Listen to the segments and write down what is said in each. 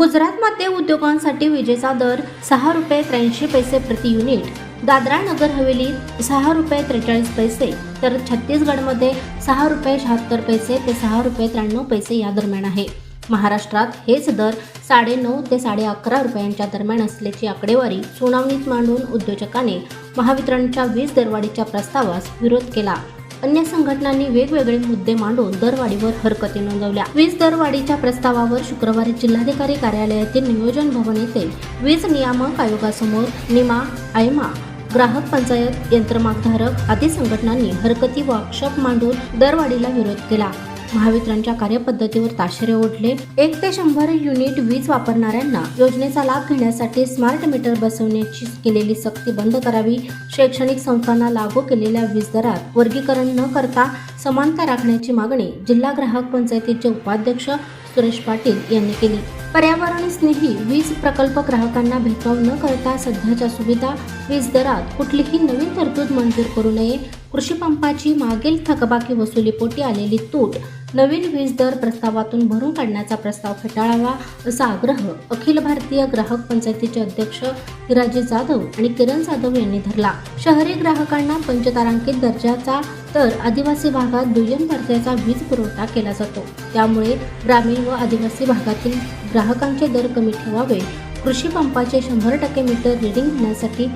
गुजरातमध्ये उद्योगांसाठी विजेचा दर सहा रुपये त्र्याऐंशी पैसे प्रति युनिट. दादरा नगर हवेलीत सहा रुपये त्रेचाळीस पैसे तर छत्तीसगडमध्ये सहा रुपये शहात्तर पैसे ते सहा रुपये त्र्याण्णव पैसे या दरम्यान आहे. महाराष्ट्रात हेच दर साडेनऊ ते साडे अकरा रुपयांच्या दरम्यान असल्याची आकडेवारी सुनावणीत मांडून उद्योजकाने महावितरणच्या वीज दरवाढीच्या प्रस्तावास विरोध केला. अन्य संघटनांनी वेगवेगळे मुद्दे मांडून दरवाढीवर हरकती नोंदवल्या. वीज दरवाढीच्या प्रस्तावावर शुक्रवारी जिल्हाधिकारी कार्यालयातील नियोजन भवन येथे वीज नियामक आयोगासमोर निमा आयमा ग्राहक पंचायत यंत्रमागधारक आदी संघटनांनी हरकती वर्कशॉप मांडून दरवाढीला विरोध केला. महावितरणच्या कार्यपद्धतीवर ताशेरे ओढले. एक ते शंभर युनिट वीज वापरणाऱ्यांना योजनेचा लाभ घेण्यासाठी स्मार्ट मीटर बसवण्याची केलेली सक्ती बंद करावी. शैक्षणिक संस्थांना लागू केलेल्या वीज दरात वर्गीकरण न करता समानता राखण्याची मागणी जिल्हा ग्राहक पंचायतीचे उपाध्यक्ष सुरेश पाटील यांनी केली. पर्यावरण स्नेही वीज प्रकल्प ग्राहकांना भेदभाव न करता सध्याच्या सुविधा वीज दरात कुठलीही नवीन तरतूद मंजूर करू नये. कृषी पंपाची मागील थकबाकी वसुलीपोटी आलेली तूट नवीन वीज दर प्रस्तावातून भरून काढण्याचा प्रस्ताव फेटाळावा असा आग्रह अखिल भारतीय ग्राहक पंचायतीचे अध्यक्ष हिराजी जाधव आणि किरण जाधव यांनी धरला. शहरी ग्राहकांना पंचतारांकित दर्जाचा तर आदिवासी भागात दुय्यम दर्जाचा वीज पुरवठा केला जातो. त्यामुळे ग्रामीण व आदिवासी भागातील ग्राहकांचे दर कमी ठेवावे कृषी पंपाचे शंभर टक्के मीटर रिडिंग घेण्यासाठी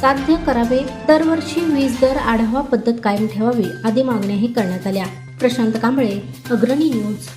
साध्य करावे. दरवर्षी वीज दर आढावा पद्धत कायम ठेवावी आदी मागण्याही करण्यात आल्या. प्रशांत कांबळे अग्रणी न्यूज